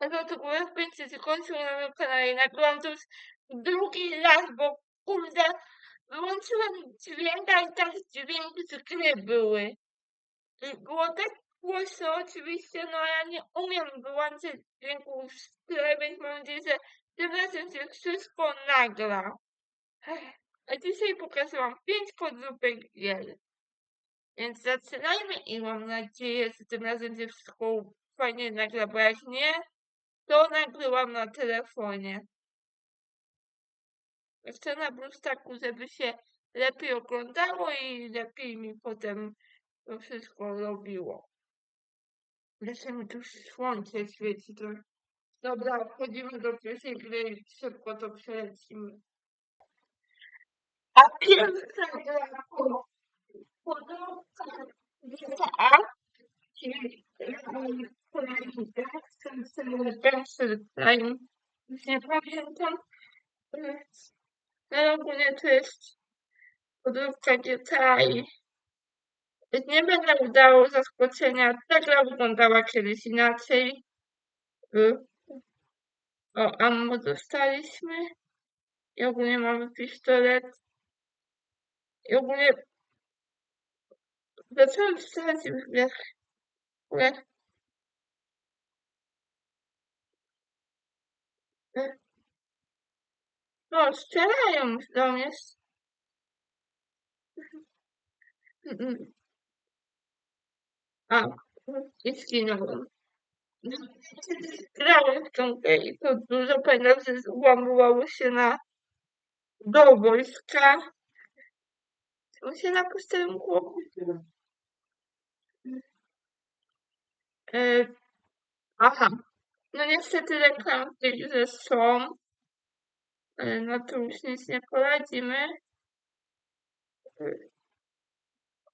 A to to była będzie zakończył na moim kanale. Nagrałam to już drugi raz, bo kurde, wyłączyłem dźwięk, a i tak dźwięki z gry były. I było tak głośno oczywiście, no ja nie umiem wyłączyć dźwięku z gry, więc mam nadzieję, że tym razem się wszystko nagra. A dzisiaj pokazałam pięć podróbek gier. Więc zaczynajmy i mam nadzieję, że tym razem się wszystko fajnie nagra, bo jak nie, to nagrywam na telefonie. Chcę na bluestaku, żeby się lepiej oglądało i lepiej mi potem to wszystko robiło. Jeszcze mi tu słońce świeci. To... Dobra, wchodzimy do pierwszej gry i szybko to przelecimy. A pierwsza gra to podróbka GTA, czyli Adventure Time. Już nie pamiętam. No ogólnie to jest podróbka GTA i nie będę udało zaskoczenia. Ta gra wyglądała kiedyś inaczej. Y, O, ammo dostaliśmy. I ogólnie mamy pistolet. I ogólnie zacząłem strzelać w grę. W grę. Y, O, strzelają do mnie. A, i zginąłem. Grałem w tą grę i to dużo pieniędzy złamywało się na do wojska. On się na pustym głowie. E, aha. No niestety reklamy w tej grze są. E, no to już nic nie poradzimy. E,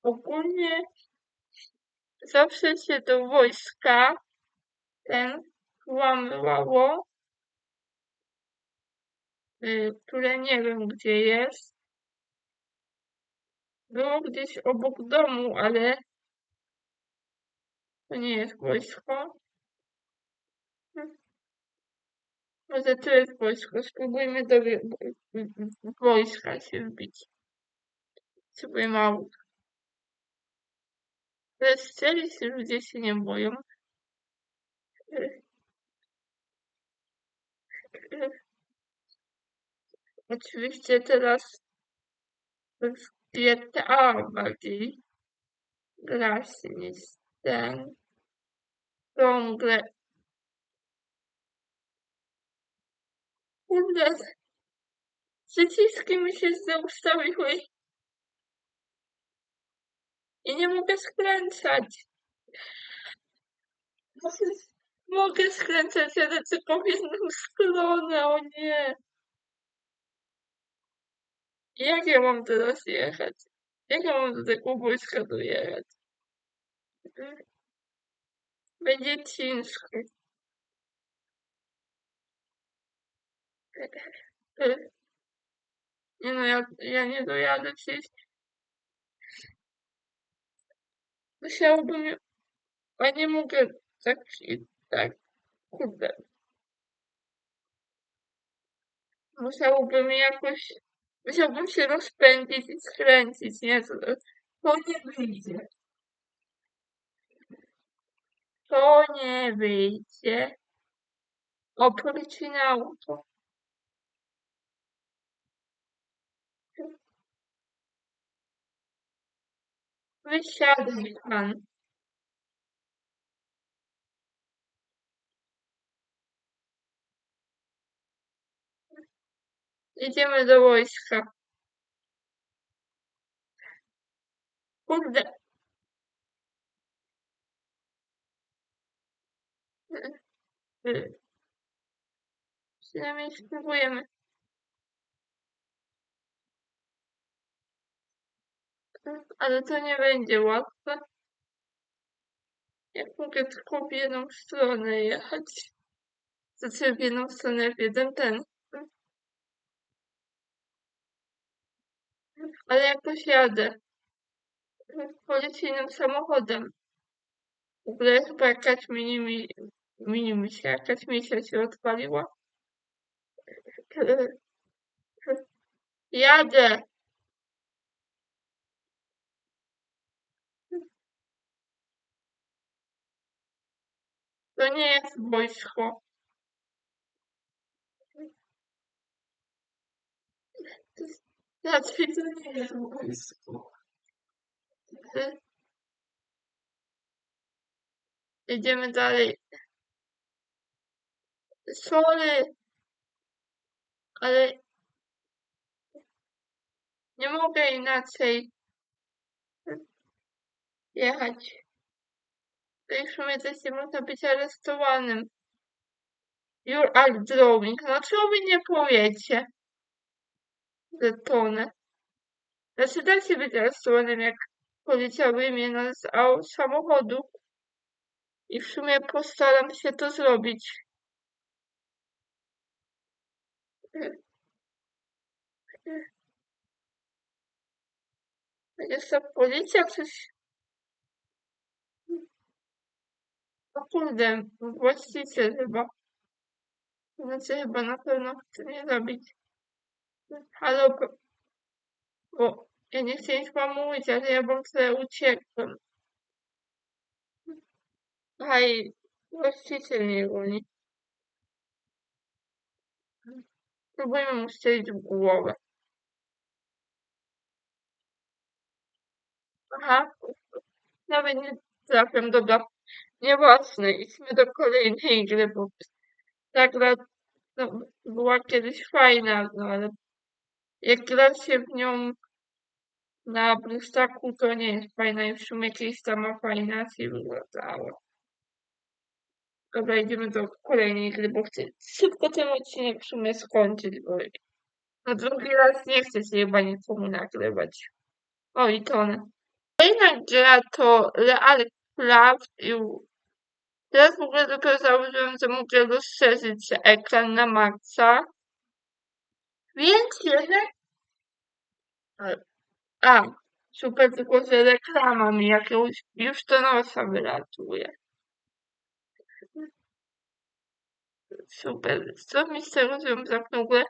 ogólnie zawsze się do wojska ten włamywało, y, które nie wiem gdzie jest. Było gdzieś obok domu, ale to nie jest wojsko. Hmm. Może to jest wojsko. Spróbujmy do wojska się wbić. Sobie mało. Ale strzelić ludzie się nie boją. Oczywiście teraz w GTA bardziej gra się niż ten. Tą grę. Kurde. Przyciski mi się zaustawiły. I nie mogę skręcać. Mogę- skręcać, ale w jedną stronę, o nie. Jak ja mam teraz jechać? Jak ja mam do tego wojska dojechać? Będzie ciężko. Nie no, ja, ja nie dojadę przecież. Musiałbym... A nie mogę tak tak. Kurde. Musiałbym jakoś... Musiałbym się rozpędzić i skręcić, nie? To, to nie wyjdzie. To nie wyjdzie. Oprócz na auto. Wysiadaj pan. Idziemy do wojska. Kurde. Y, Przynajmniej spróbujemy. Ale to nie będzie łatwe. Jak mogę tylko w jedną stronę jechać? Znaczy w jedną stronę, w jeden ten. Ale jakoś jadę. Policyjnym samochodem. W ogóle chyba jakaś mini mi- Minimy się, jakaś misja się odpaliła. Jadę. To nie jest wojsko. Raczej to nie jest wojsko. Idziemy dalej. Sorry, ale nie mogę inaczej jechać. W też nie można być aresztowanym. You are drawing. No co wy nie powiecie? Że tonę. Znaczy da się być aresztowanym, jak nas z au- samochodu. I w sumie postaram się to zrobić. Jest to policja coś. O kurde, właściciel chyba. Znaczy chyba na pewno chce mnie zabić. Halo, bo- ja nie chcę nic wam mówić, ale ja wam tyle uciekłem. Haj, właściciel mnie goni. Próbujmy mu strzelić w głowę. Aha, nawet nie trafiam, dobra. Nieważne, idźmy do kolejnej gry, bo ta gra no, była kiedyś fajna, no ale jak gra się w nią na Bluestaku, to nie jest fajna i w sumie kiedyś sama fajna się. Dobra, idziemy do kolejnej gry, bo chcę szybko ten odcinek w sumie skończyć, bo na drugi raz nie chcę się chyba nikomu nagrywać. O, i to one. Kolejna gra to Real Craft i teraz w ogóle dopiero zauważyłem, że mogę rozszerzyć ekran na maksa. Więc jednak... A, super, tylko że reklama mi jakiegoś już to nosa wylatuje. Super, co mi z tego związek w ogóle?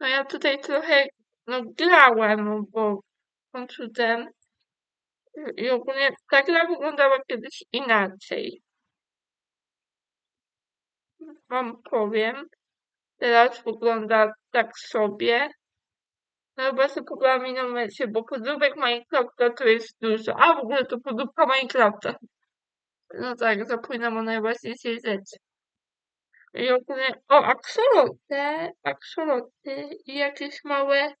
No ja tutaj trochę, no grałem, bo komputerem i ogólnie ta gra wyglądała kiedyś inaczej. Wam powiem. Teraz wygląda tak sobie. No chyba sobie inną wersję, bo podróbek Minecrafta to jest dużo. A w ogóle to podróbka Minecrafta. No tak, zapominam o najważniejszej rzeczy. I ogólnie, o, aksoloty, aksoloty i jakieś małe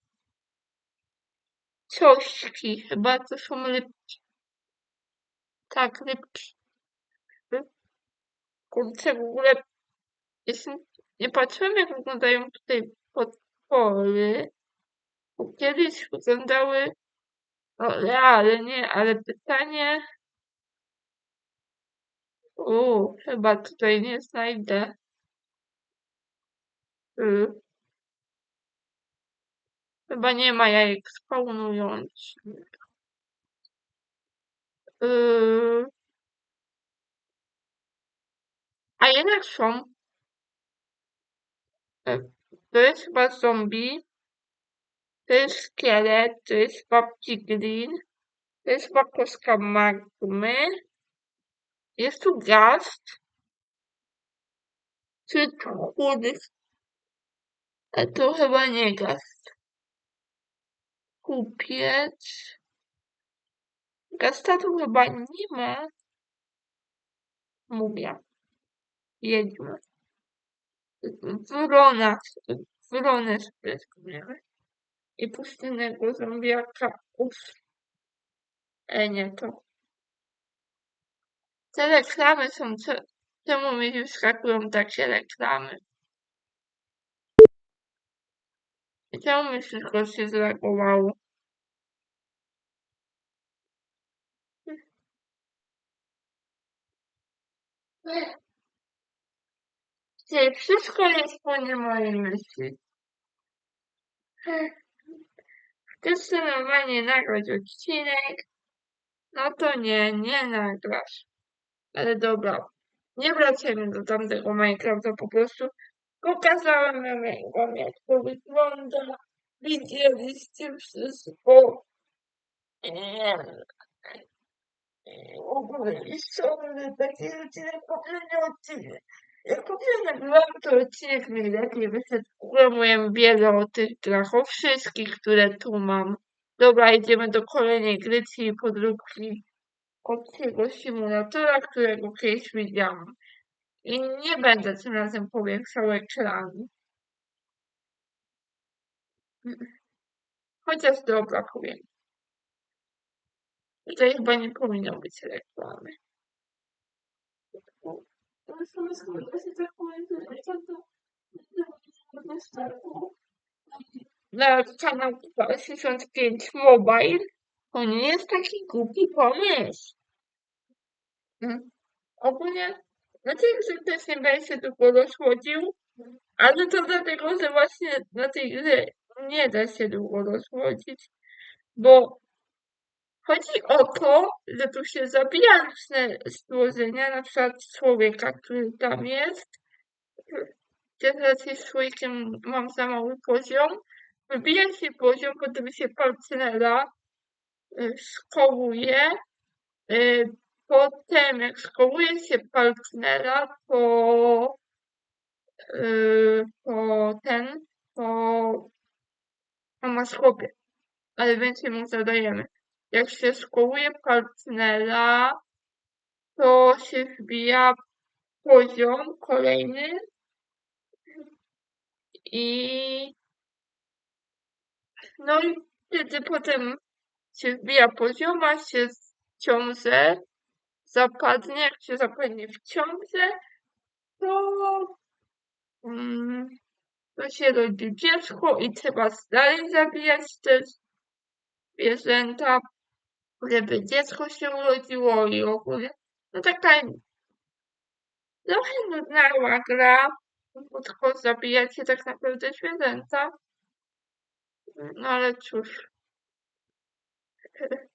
ciośki. Chyba to są rybki. Tak, rybki. Kurczę, w ogóle jestem, nie patrzyłem jak wyglądają tutaj potwory. Bo kiedyś wyglądały no, realnie, ale pytanie... U, chyba tutaj nie znajdę. Y, chyba nie ma jajek spawnujących. Y, a jednak są. To jest chyba zombie. To jest szkielet, to jest babci green. To jest chyba kostka magmy. Jest tu gast. Czy chudy. A to chyba nie gast. Kupiec. Gasta tu chyba nie ma. Mówię. Jedźmy. Wrona. Wronę spryskujemy. I pustynnego zombiaka. Uff. E, nie to. Te reklamy są... Co, czemu mi wyskakują takie reklamy? Czemu mi wszystko się zreagowało? Gdzie wszystko jest po nie mojej myśli. Normalnie nagrać odcinek? No to nie, nie nagrasz. Ale dobra. Nie wracajmy do tamtego Minecrafta, po prostu pokazałem wam, jak to wygląda. Widzieliście wszystko. Eee, W ogóle i sądy, taki odcinek, poprzedni odcinek. Poprzednio byłam, to odcinek mi lepiej wyszedł. W ogóle mówiłem wiele o tych grach, o wszystkich, które tu mam. Dobra, idziemy do kolejnej gry, czyli podróbki krótkiego symulatora, którego kiedyś widziałam. I nie będę tym razem powiększał ekranu. Chociaż dobra, powiem. Tutaj chyba nie powinno być reklamy. Na kanał 65 Mobile to nie jest taki głupi pomysł. Mm. Ogólnie na tej grze też nie będę się długo rozchodził, ale to dlatego, że właśnie na tej grze nie da się długo rozchodzić, bo chodzi o to, że tu się zabija różne stworzenia, na przykład człowieka, który tam jest. Teraz jest człowiekiem, mam za mały poziom. Wybija się poziom, potem się partnera y, szkołuje. y, Potem jak szkołuje się partnera, to y, to ten, to a masz chłopie, ale więcej mu zadajemy. Jak się szkołuje partnera, to się wbija poziom kolejny i no i wtedy potem się wbija poziom, a się w zapadnie, jak się zapadnie w ciążę, to, mm, to się rodzi dziecko i trzeba dalej zabijać te zwierzęta, żeby dziecko się urodziło i ogólnie. No taka trochę nudna gra, bo tylko zabijacie tak naprawdę zwierzęta. No ale cóż.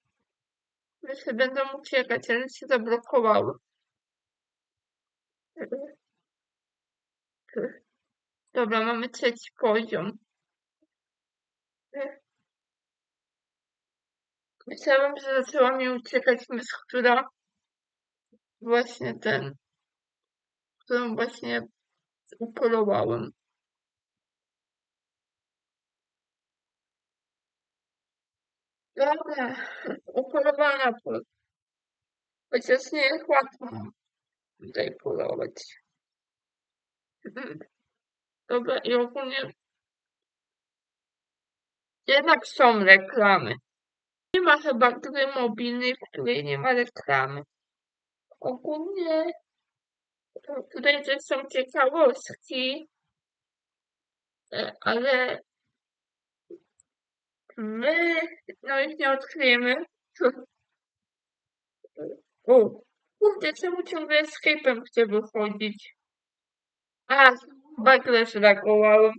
Myślę, będą uciekać, ale się zablokowały. Dobra, mamy trzeci poziom. Myślałam, że zaczęła mi uciekać myśl, która właśnie ten, którą właśnie upolowałem. Dobra, upolowana po... Chociaż nie jest łatwo tutaj polować. Dobra, i ogólnie jednak są reklamy. Nie ma chyba gry mobilnej, w której nie ma reklamy. Ogólnie tutaj też są ciekawostki, e, ale my no ich nie odkryjemy. O, kurde, czemu ciągle escape'em chcę wychodzić? A, chyba źle zreagowałem.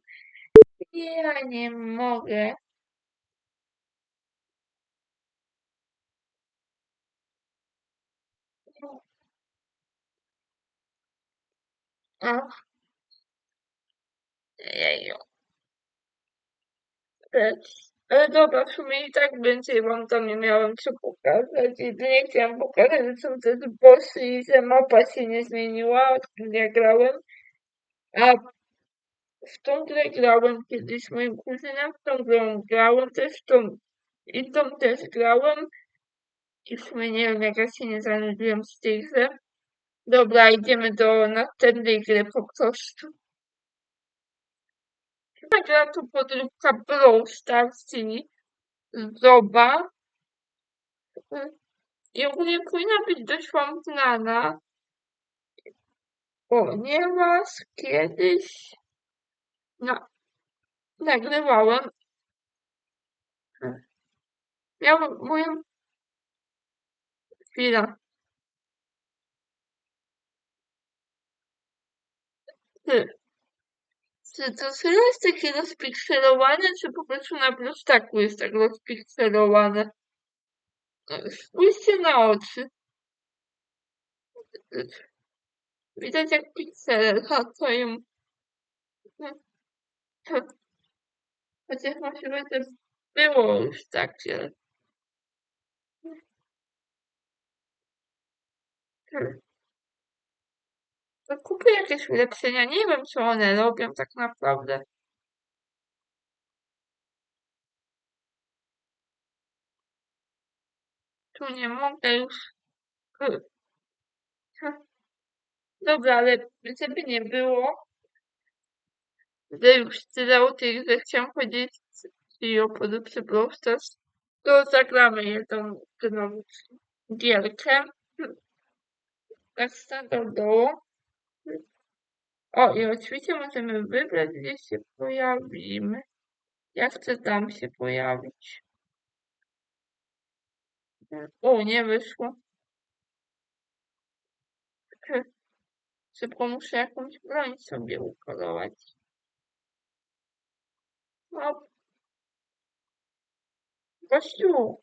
Ja nie mogę. A. Jeju. E, Ale dobra, w sumie i tak więcej wam tam nie miałem co pokazać. Jedynie chciałam pokazać, że są te bossy i że mapa się nie zmieniła, odkąd ja grałem. A w tą grę grałem kiedyś moim kuzynem, w tą grę grałem też, w tą i tą też grałem. I w sumie nie wiem, jak ja się nie zanudziłem z tej gry. Dobra, idziemy do następnej gry po prostu. Ta gra to podróbka Brawl Stars, czyli Zoba. I ogólnie powinna być dość wam znana, ponieważ kiedyś na, nagrywałem miałem moją chwila. Czy to serio jest takie rozpikselowane, czy po prostu na prostaku jest tak rozpikselowane? Spójrzcie na oczy. Widać jak piksele latają. Chociaż może to było już takie. To kupię jakieś ulepszenia. Nie wiem, co one robią tak naprawdę. Tu nie mogę już. Dobra, ale żeby nie było, że już tyle o tych, że chciałam powiedzieć i o produkcie Brawl to zagramy jedną grą gierkę. Tak standardowo. O, i oczywiście możemy wybrać, gdzie się pojawimy. Ja chcę tam się pojawić. O, nie wyszło. Szybko muszę jakąś broń sobie ukolować. No. Gościu.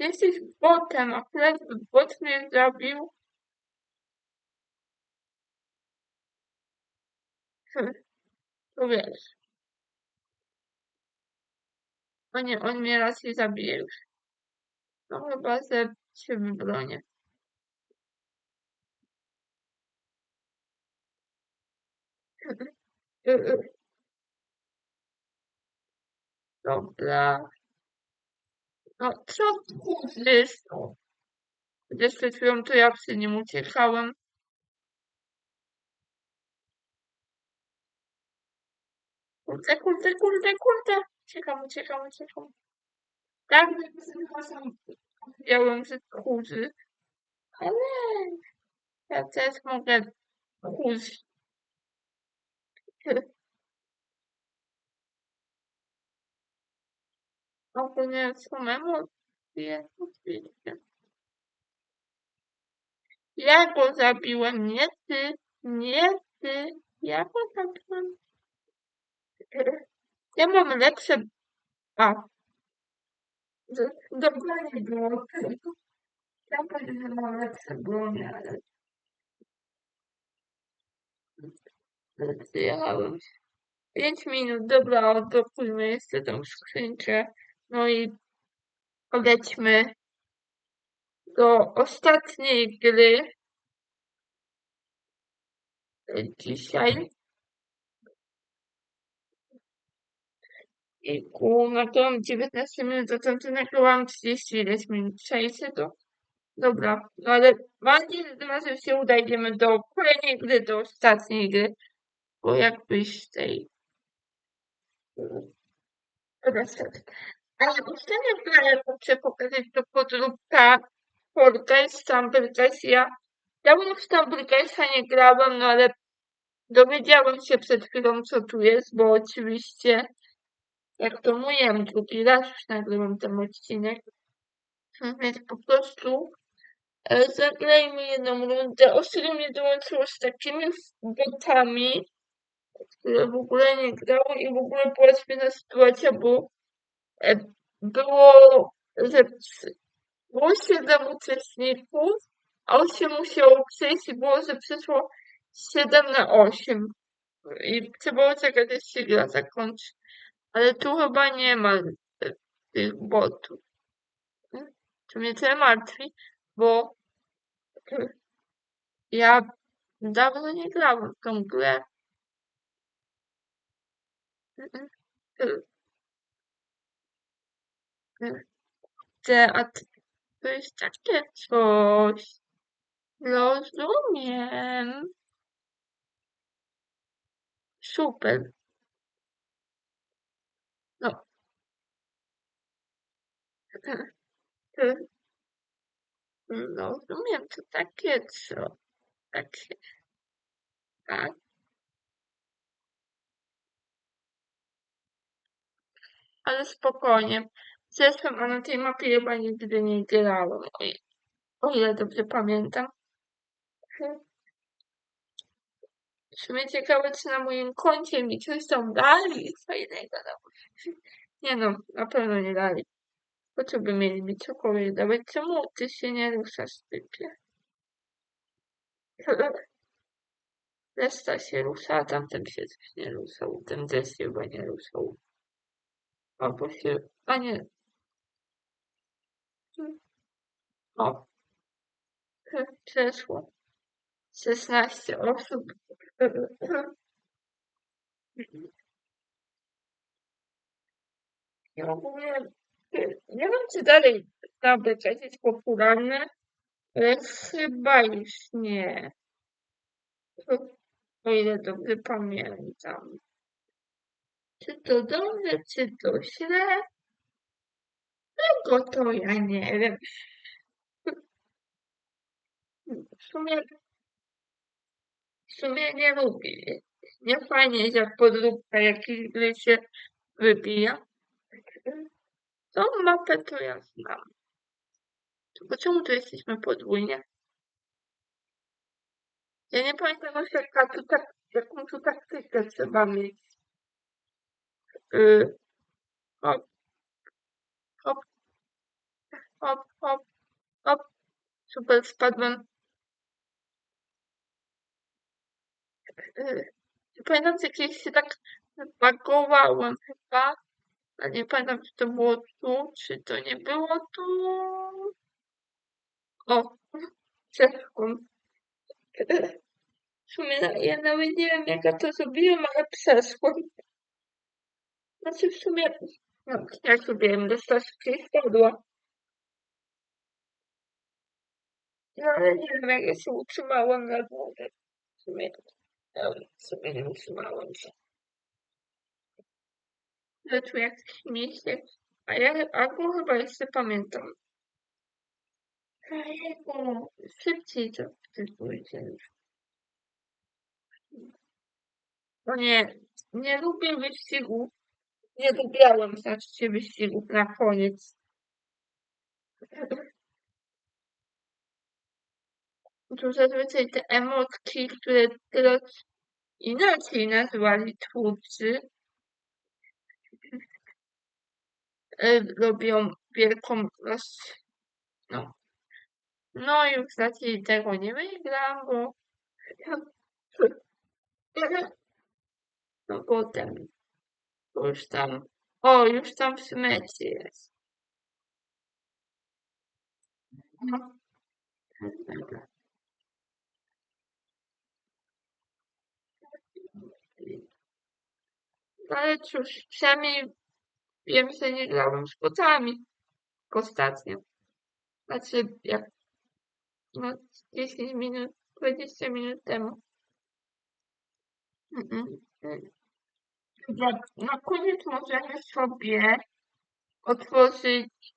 Jesteś botem, akurat bot mnie zabił. Hm. To wiesz. O nie, on mnie raczej zabije już. No chyba, że się wybronię. Dobra. No, co kurzysz? Gdzieś przed chwilą to ja przy nim uciekałem. Kurde, kurde, kurde, kurde. Uciekam, uciekam, uciekam. Tak, przepraszam. Wiedziałem, że kurzy. Ale ja też mogę kurzyć. Ogólnie samemu jest oczywiście. Ja go zabiłem, nie ty, nie ty. Ja go zabiłem. Ja mam lepsze... A. Dokładnie było. Ja powiem, że mam lepsze bronie, ale... Zjechałem. Pięć minut, dobra, odblokujmy jeszcze tą skrzynkę. No i polećmy do ostatniej gry dzisiaj. I ku, no to mam 19 minut, to tamty nagrałam 30 ileś minut, 6 to. Dobra, no ale mam nadzieję, że tym razem się uda, idziemy do kolejnej gry, do ostatniej gry. Bo jakbyś tej... Reset. Ale chcę pokazać to podróbka Stumblecase. Ja dawno w Stumblecase'a nie grałem, no ale dowiedziałem się przed chwilą, co tu jest, bo oczywiście jak to mówiłem, drugi raz już nagrywam ten odcinek. Więc po prostu e, zagrajmy jedną rundę. Ostatnio mnie dołączyło z takimi botami, które w ogóle nie grały i w ogóle była świetna sytuacja, bo było, że siedem uczestników, a osiem musiało przejść i było, że przyszło 7 na 8. I trzeba czekać, aż się gra zakończy. Ale tu chyba nie ma e, tych botów. To mnie tyle martwi, bo ja dawno nie grałem w tą grę. Te, a to jest takie coś. Rozumiem. Super. No. No, rozumiem, to takie co. Takie. Tak. Ale spokojnie. Zresztą a na tej mapie chyba nigdy nie grałem. O ile dobrze pamiętam. W sumie ciekawe, czy na moim koncie mi coś tam dali fajnego. No. Nie no, na pewno nie dali. Po co by mieli mi cokolwiek dawać? Czemu ty się nie ruszasz, typie? Reszta się rusza, a tamten się coś nie ruszał. Ten też się chyba nie ruszał. Albo się... A nie. O. Przeszło. 16 osób. I ogólnie nie wiem, czy dalej tablet jest popularny, ale chyba już nie. O ile dobrze pamiętam. Czy to dobrze, czy to źle? Tego to ja nie wiem. W sumie, w sumie nie lubię. Nie fajnie jest jak podróbka jakiś się wybija. Tą mapę to ja znam. Tylko czemu tu jesteśmy podwójnie? Ja nie pamiętam już jaka tu tak, jaką tu taktykę trzeba mieć. Yy, hop, hop, hop, hop, hop. Super, spadłem. Nie pamiętam, kiedyś się tak bagowałem chyba. A nie pamiętam, czy to było tu, czy to nie było tu. O, przeszłam. W sumie na- ja nawet nie wiem, jak ja to zrobiłem, ale przeszłam. Znaczy w sumie, no, ja zrobiłem dostawki spadła. No ale nie wiem, jak ja się utrzymałam na głowie. W sumie, sumie nie utrzymałam się. Tu jakieś miejsce, a ja albo chyba jeszcze pamiętam. Ojejku, szybciej to wtypujcie już. No nie, nie lubię wyścigów. Nie lubiałem, znaczy wyścigów na koniec. Tu zazwyczaj te emotki, które teraz inaczej nazwali twórcy, e, robią wielką roz... No. No już raczej tego nie wygram, bo no potem już tam, o już tam w smyczy jest. No. Ale cóż, przynajmniej wiem, że nie grałem z kotami ostatnio. Znaczy, jak no, 10 minut, 20 minut temu. Mm, na koniec możemy sobie otworzyć,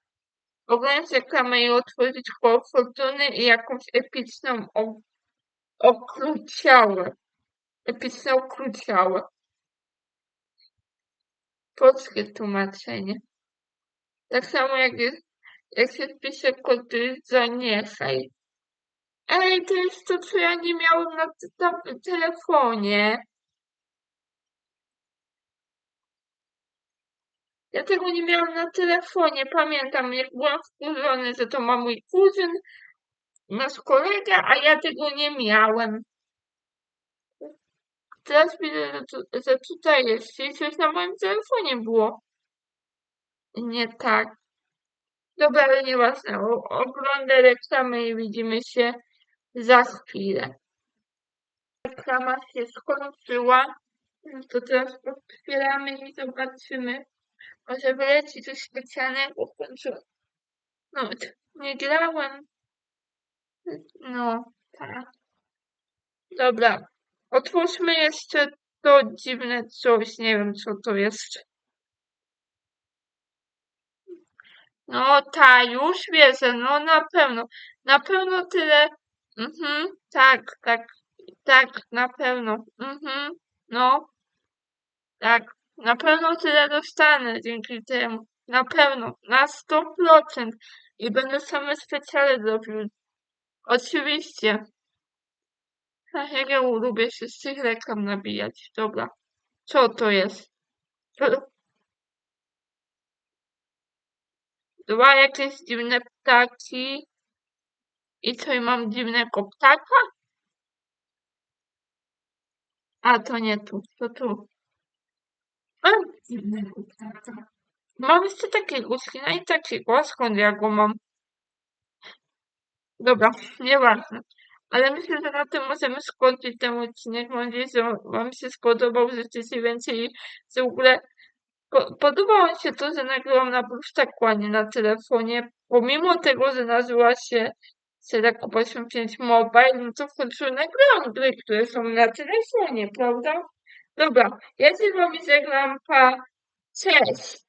oglądać reklamę i otworzyć koło fortuny i jakąś epicną o- okruciałę. Epicną okruciałę. Polskie tłumaczenie. Tak samo jak jest, jak się wpisze kod zaniechaj. Ej, to jest to, co ja nie miałem na telefonie. Ja tego nie miałam na telefonie. Pamiętam, jak byłam wkurzony, że to ma mój kuzyn, nasz kolega, a ja tego nie miałem. Teraz widzę, że, że tutaj jest i coś na moim telefonie było. Nie tak. Dobra, ale nieważne. O- Oglądaj reklamę i widzimy się za chwilę. Reklama się skończyła. To teraz otwieramy i zobaczymy. Może wyleci coś specjalnego w końcu. No, nie grałem. No, tak. Dobra. Otwórzmy jeszcze to dziwne coś. Nie wiem, co to jest. No, ta, już wierzę. No, na pewno. Na pewno tyle. Mhm, tak, tak, tak, na pewno. Mhm, no, tak. Na pewno tyle dostanę dzięki temu. Na pewno. Na 100%. I będę same specjale robił. Oczywiście. Ach, jak ja lubię się z tych reklam nabijać. Dobra. Co to jest? Dwa jakieś dziwne ptaki. I co, i mam dziwnego ptaka? A, to nie tu, to tu. Mam dziwnego ptaka. Mam jeszcze takiego skina i takiego, skąd ja go mam? Dobra, nieważne. Ale myślę, że na tym możemy skończyć ten odcinek. Mam nadzieję, że Wam się spodobał, chcecie więcej, że w ogóle po, podobało mi się to, że nagrywam na nie na telefonie. Pomimo tego, że nazywa się Select 85 Mobile, no to w końcu nagrywam gry, które są na telefonie, prawda? Dobra, ja się z Wami żegnam, pa, cześć!